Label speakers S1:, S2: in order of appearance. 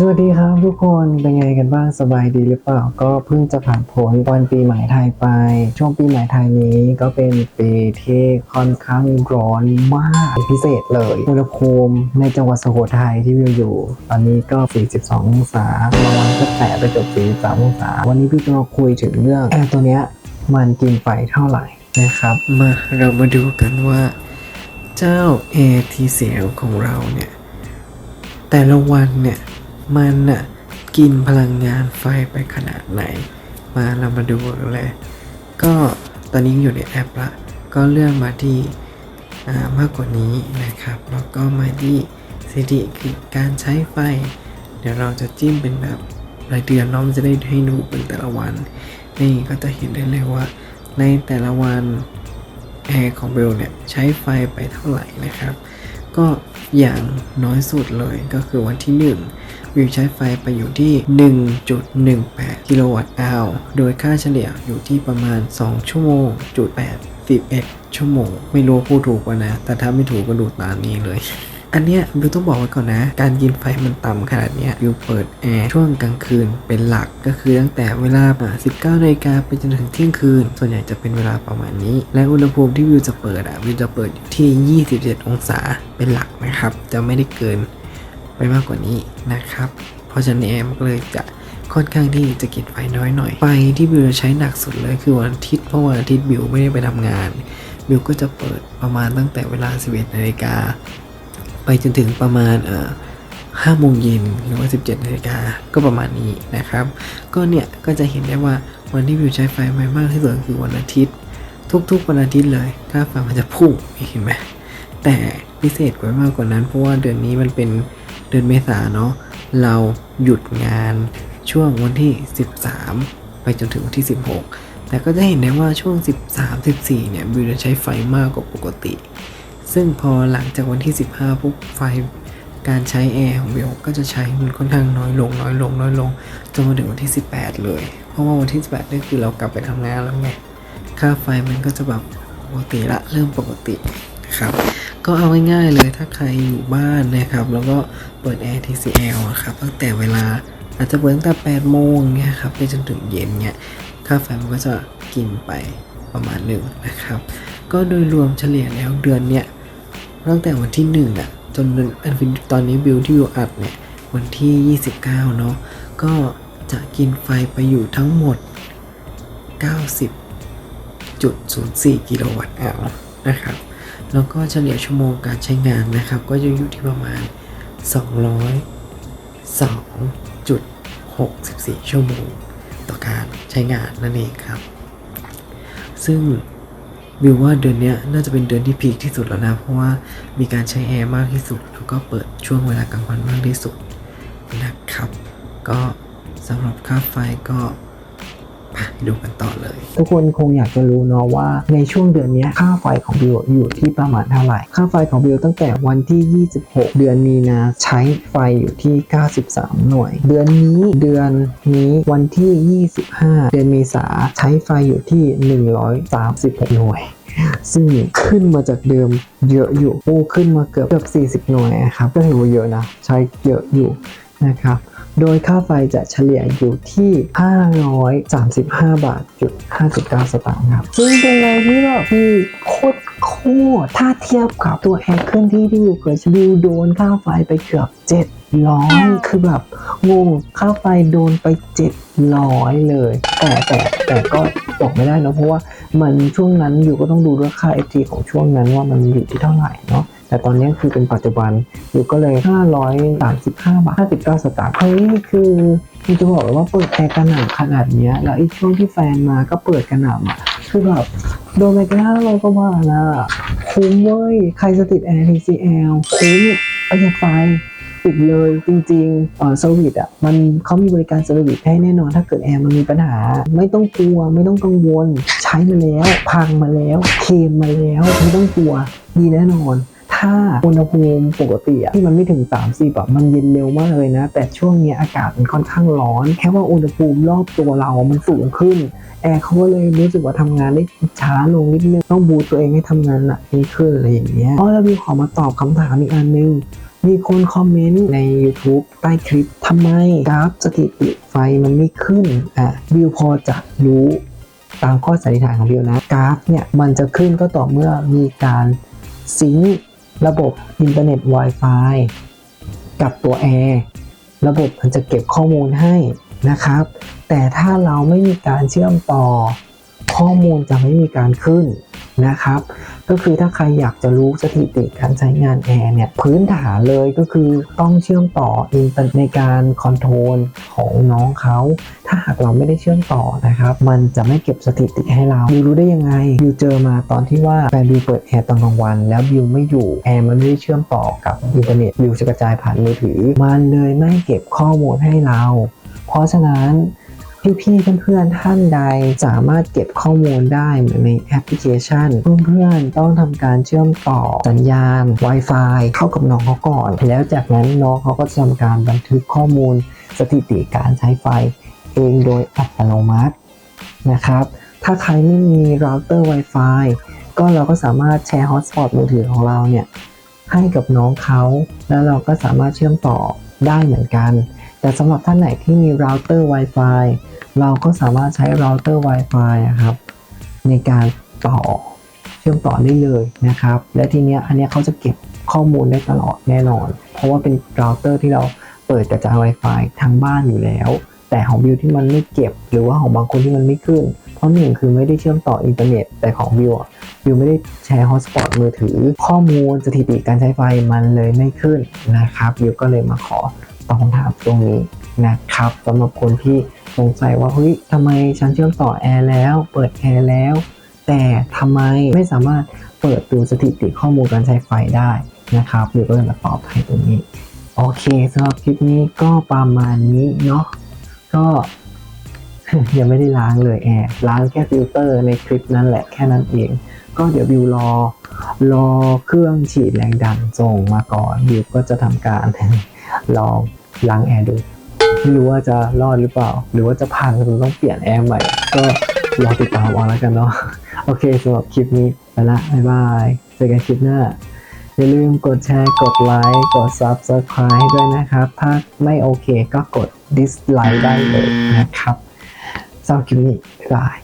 S1: สวัสดีครับทุกคนเป็นไงกันบ้างสบายดีหรือเปล่า ก็เพิ่งจะผ่านพ้นวันปีใหม่ไทยไป ช่วงปีใหม่ไทยนี้ก็เป็นปีที่ค่อนข้างร้อนมากพิเศษเลยอุณหภูมิในจังหวัดสุโขทัยที่วิวอยู่ ตอนนี้ก็ 42 องศาบางวันก็แตะไปเกือบ43 องศา วันนี้พี่จะมาคุยถึงเรื่องแอร์ตัวเนี้ยมันกินไฟเท่าไหร่นะครับ
S2: มาเรามาดูกันว่า เจ้า ATCL ของเราเนี่ย แต่ละวันเนี่ย มันน่ะกินพลังงานไฟไปขนาดไหน มาเรามาดูกันเลย ก็ตอนนี้อยู่ในแอปละ ก็เลื่อนมาที่อ่ามากกว่านี้นะครับ แล้วก็มาที่สถิติคือการใช้ไฟ เดี๋ยวเราจะจิ้มเป็นแบบรายเดือนนาะมันจะได้ให้ดูเป็นแต่ละวัน นี่ก็จะเห็นได้เลยว่า ในแต่ละวัน แอร์ของเบลเนี่ยใช้ไฟไปเท่าไหร่นะครับ ก็อย่างน้อยสุดเลยก็คือวันที่ 1 วิวใช้ไฟไปอยู่ที่ 1.18 กิโลวัตต์อาวโดยค่าเฉลี่ยอยู่ที่ประมาณ 2 ชั่วโมงจุด8 11 ชั่วโมง ไม่รู้พูดถูกป่ะนะ แต่ถ้าไม่ถูกก็ดูตามนี้เลย อันเนี้ยบิวต้องบอกไว้ก่อนนะ การกินไฟมันต่ำขนาดเนี้ยบิวเปิดแอร์ช่วงกลางคืนเป็นหลักก็คือตั้งแต่เวลา 19นาฬิกาไปจนถึงเที่ยงคืน ส่วนใหญ่จะเป็นเวลาประมาณนี้ และอุณหภูมิที่วิวจะเปิดอะวิวจะเปิดอยู่ที่ 27 องศาเป็นหลักนะครับ จะไม่ได้เกินไปมากกว่านี้นะครับ เพราะฉะนั้นแอร์มันก็เลยจะค่อนข้างที่จะกินไฟน้อยหน่อย ไฟที่บิวจะใช้หนักสุดเลยคือวันอาทิตย์เพราะวันอาทิตย์บิวไม่ได้ไปทำงานบิวก็จะเปิดประมาณตั้งแต่เวลา 11นาฬิกา ไปจนถึงประมาณเอ่อห้าโมงเย็นหรือว่า 17นาฬิกาก็ประมาณนี้นะครับ ก็เนี่ยก็จะเห็นได้ว่าวันที่วิวใช้ไฟไปมากที่สุดคือวันอาทิตย์ ทุกๆวันอาทิตย์เลยค่าไฟมันจะพุ่งเห็นไหมแต่พิเศษกว่ามากกว่านั้น เพราะว่าเดือนนี้มันเป็นเดือนเมษาเนาะเราหยุดงานช่วงวันที่ 13 ไปจนถึงวันที่ 16 แต่ก็จะเห็นได้ว่าช่วง 13-14เนี่ยวิวจะใช้ไฟมากกว่าปกติ ซึ่งพอหลังจากวันที่ 15ปุ๊บไฟการใช้แอร์ของเบลก็จะใช้มันค่อนข้างน้อยลงน้อยลงน้อยลงจนมาถึงวันที่ 18 เลย เพราะว่าวันที่ 18นี่คือเรากลับไปทำงานแล้วไงค่าไฟมันก็จะแบบปกติละเริ่มปกตินะครับก็เอาง่ายๆเลยถ้าใครอยู่บ้านนะครับ แล้วก็เปิดแอร์ TCL อะครับตั้งแต่เวลาอาจจะเปิดตั้งแต่8โมงเนี่ยครับไปจนถึงเย็นเนี่ยค่าไฟมันก็จะกินไปประมาณหนึ่งนะครับ ก็โดยรวมเฉลี่ยแล้วเดือนเนี่ย ตั้งแต่วันที่1อะจนอันฟินตอนนี้บิลที่บิวอัดเนี่ยวันที่ 29 เนาะก็จะกินไฟไปอยู่ทั้งหมด 90.04 กิโลวัตต์อาวนะครับแล้วก็เฉลี่ยชั่วโมงการใช้งานนะครับ ก็จะอยู่ที่ประมาณ 202.64 ชั่วโมง ต่อการใช้งานนั่นเองครับ ซึ่ง วิวว่าเดือนนี้น่าจะเป็นเดือนที่พีคที่สุดแล้วนะ เพราะว่ามีการใช้แอร์มากที่สุด แล้วก็เปิดช่วงเวลากลางวันมากที่สุดนะครับ ก็สำหรับค่าไฟก็ ไปดูกันต่อเลย
S1: ทุกคนคงอยากจะรู้เนาะว่าในช่วงเดือนนี้ค่าไฟของบิวอยู่ที่ประมาณเท่าไหร่ ค่าไฟของบิวตั้งแต่วันที่ 26 เดือนมีนาใช้ไฟอยู่ที่ 93 หน่วย เดือนนี้เดือนนี้วันที่ 25 เดือนเมษาใช้ไฟอยู่ที่ 136 หน่วยซึ่งขึ้นมาจากเดิมเยอะอยู่โอ้ขึ้นมาเกือบเกือบ 40 หน่วยอะครับก็ถือว่าเยอะนะ ใช้เยอะอยู่นะครับ โดยค่าไฟจะเฉลี่ยอยู่ที่ 535 บาทจุด59 สตางค์ครับ ซึ่งเป็นอะไรที่แบบคือโคตรโคตรถ้าเทียบกับตัวแอร์เคลื่อนที่ที่อยู่เคยใช้บิวโดนค่าไฟไปเกือบ700 คือแบบงงค่าไฟโดนไป 700 เลย แต่แต่แต่ก็บอกไม่ได้นะเพราะว่ามันช่วงนั้นอยู่ก็ต้องดูด้วยค่า FT ของช่วงนั้นว่ามันอยู่ที่เท่าไหร่เนาะ แต่ตอนนี้คือเป็นปัจจุบันอยู่ก็เลย 535 บาท 59 สตางค์เฮ้ยคือคือจะบอกเลยว่าเปิดแอร์กระหน่ำขนาดเนี้ย แล้วไอ้ช่วงที่แฟนมาก็เปิดกระหน่ำอะคือแบบโดนไปแค่ห้าร้อยกว่าบาทนะคุ้มเว้ย ใครจะติดแอร์ TCL คุ้มประหยัดไฟติดเลยจริงๆเออเซอร์วิสอะมันเขามีบริการเซอร์วิสให้แน่นอนถ้าเกิดแอร์มันมีปัญหา ไม่ต้องกลัว ไม่ต้องกังวล ใช้มาแล้ว พังมาแล้ว เคมมาแล้ว ไม่ต้องกลัว ดีแน่นอน ถ้าอุณหภูมิปกติอะที่มันไม่ถึง 30แบบมันเย็นเร็วมากเลยนะ แต่ช่วงเนี้ยอากาศมันค่อนข้างร้อน แค่ว่าอุณหภูมิรอบตัวเรามันสูงขึ้นแอร์เขาก็เลยรู้สึกว่าทำงานได้ช้าลงนิดนึงต้องบูตตัวเองให้ทำงานหนักยิ่ขึ้นอะไรอย่างเงี้ยอ๋อแล้ววิวขอมาตอบคำถามอีกอันนึงมีคนคอมเมนต์ใน YouTube ใต้คลิปทำไมกราฟสถิติไฟมันไม่ขึ้นอะวิวพอจะรู้ตามข้อสันนิษฐานของวิวนะกราฟเนี่ยมันจะขึ้นก็ต่อเมื่อมีการซิงค์ ระบบอินเทอร์เน็ต Wi-Fi กับตัวแอร์ระบบมันจะเก็บข้อมูลให้นะครับ แต่ถ้าเราไม่มีการเชื่อมต่อ ข้อมูลจะไม่มีการขึ้นนะครับ ก็คือถ้าใครอยากจะรู้สถิติการใช้งานแอร์เนี่ยพื้นฐานเลยก็คือต้องเชื่อมต่ออินเตอร์ในการคอนโทรลของน้องเขา ถ้าหากเราไม่ได้เชื่อมต่อนะครับ มันจะไม่เก็บสถิติให้เราบิวรู้ได้ยังไงบิวเจอมาตอนที่ว่าแฟนบิวเปิดแอร์ตอนกลางวัน แล้วบิวไม่อยู่แอร์มันไม่ได้เชื่อมต่อกับอินเทอร์เน็ตบิวจะกระจายผ่านมือถือ มันเลยไม่เก็บข้อมูลให้เรา เพราะฉะนั้น พี่ๆเพื่อนๆท่านใดสามารถเก็บข้อมูลได้เหมือนในแอปพลิเคชัน เพื่อนๆต้องทำการเชื่อมต่อสัญญาณ Wi-Fi เข้ากับน้องเขาก่อน แล้วจากนั้นน้องเขาก็จะทำการบันทึกข้อมูลสถิติการใช้ไฟเองโดยอัตโนมัตินะครับ ถ้าใครไม่มีเราเตอร์ Wi-Fi ก็เราก็สามารถแชร์ฮอตสปอตมือถือของเราเนี่ยให้กับน้องเขา แล้วเราก็สามารถเชื่อมต่อได้เหมือนกัน แต่สำหรับท่านไหนที่มีเราเตอร์ Wi-Fi เราก็สามารถใช้เราเตอร์ Wi-Fi อะครับ ในการต่อเชื่อมต่อได้เลยนะครับ และทีเนี้ยอันเนี้ยเขาจะเก็บข้อมูลได้ตลอดแน่นอน เพราะว่าเป็นเราเตอร์ที่เราเปิดกระจาย Wi-Fi ทั้งบ้านอยู่แล้ว แต่ของบิวที่มันไม่เก็บ หรือว่าของบางคนที่มันไม่ขึ้น เพราะหนึ่งคือไม่ได้เชื่อมต่ออินเทอร์เน็ต แต่ของบิวอะบิวไม่ได้แชร์ฮอตสปอตมือถือ ข้อมูลสถิติการใช้ไฟมันเลยไม่ขึ้นนะครับบิวก็เลยมาขอ ตอบคำถามตรงนี้นะครับสำหรับคนที่สงสัยว่าเฮ้ยทำไมฉันเชื่อมต่อแอร์แล้ว เปิดแอร์แล้ว แต่ทำไมไม่สามารถเปิดดูสถิติข้อมูลการใช้ไฟได้นะครับบิวก็เลยมาตอบให้ตรงนี้ โอเคสำหรับคลิปนี้ก็ประมาณนี้เนาะก็ยังไม่ได้ล้างเลยแอร์ล้างแค่ฟิลเตอร์ในคลิปนั่นแหละแค่นั้นเอง ก็เดี๋ยวบิวรอรอเครื่องฉีดแรงดันส่งมาก่อนบิวก็จะทำการ ลองล้างแอร์ดู ไม่รู้ว่าจะรอดหรือเปล่า หรือว่าจะพังหรือต้องเปลี่ยนแอร์ใหม่ ก็รอติดตามเอาแล้วกันเนาะ โอเคสำหรับคลิปนี้ไปละบ๊ายบายเจอกันคลิปหน้า อย่าลืมกดแชร์ กดไลค์ กด Subscribe ด้วยนะครับ ถ้าไม่โอเคก็กด dislike ได้เลยนะครับสำหรับคลิปนี้บ๊ายบาย